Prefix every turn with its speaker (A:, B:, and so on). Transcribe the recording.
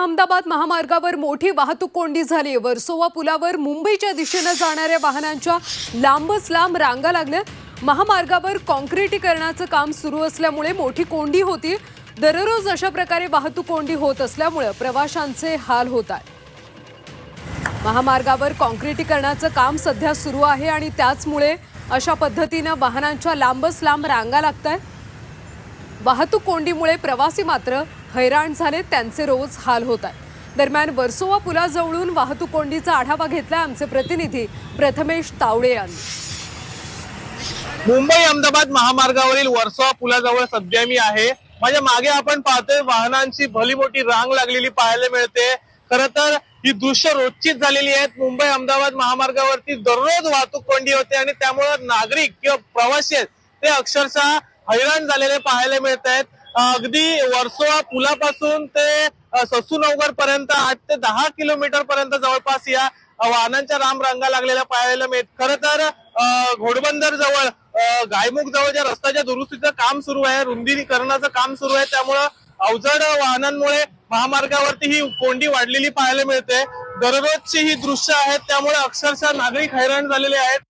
A: अहमदाबाद महामार्गावर मोठी वाहतूक कोंडी झाली. वर्सोवा पुलावर मुंबईच्या दिशेनं जाणाऱ्या वाहनांच्या लांबच लांब रांगा लागल्या. महामार्गावर कॉन्क्रिटीकरणाचं काम सुरू असल्यामुळे मोठी कोंडी होती. दररोज अशा प्रकारे वाहतूक कोंडी होत असल्यामुळे प्रवाशांचे हाल होत आहे महामार्गावर कॉन्क्रिटीकरणाचं काम सध्या सुरू आहे आणि त्याचमुळे अशा पद्धतीनं वाहनांच्या लांबच लांब रांगा लागत आहेत वाहतूक कोंडीमुळे प्रवासी मात्र हैराण झाले त्यांचे रोज हाल होत आहेत. दरम्यान वर्सोवा पुलाजवळून वाहतूक कोंडीचा आढावा घेतला आमचे प्रतिनिधी प्रथमेश तावडे यांनी.
B: मुंबई अहमदाबाद महामार्गावरील वर्सोवा पुलाजवळ सध्या मी आहे. माझ्या मागे आपण पाहतोय वाहनांची भली मोठी रांग लागलेली पाहायला मिळते. खर तर ही दृश्य रोजचीच झालेली आहेत. मुंबई अहमदाबाद महामार्गावरती दररोज वाहतूक कोंडी होते आणि त्यामुळे नागरिक किंवा प्रवासी आहेत ते अक्षरशः हैराण झालेले पाहायला मिळत आहेत. अगदी वर्सोवा पुलापासून ते ससून अवघड पर्यंत आठ ते दहा किलोमीटर पर्यंत जवळपास या वाहनांच्या राम रांगा लागलेल्या पाहायला मिळत खर तर घोडबंदर जवळ गायमुख जवळ ज्या रस्त्याच्या दुरुस्तीचं काम सुरू आहे रुंदीकरणाचं काम सुरू आहे त्यामुळं अवजड वाहनांमुळे महामार्गावरती ही कोंडी वाढलेली पाहायला मिळते. दररोजची ही दृश्य आहेत त्यामुळे अक्षरशः नागरिक हैराण झालेले आहेत.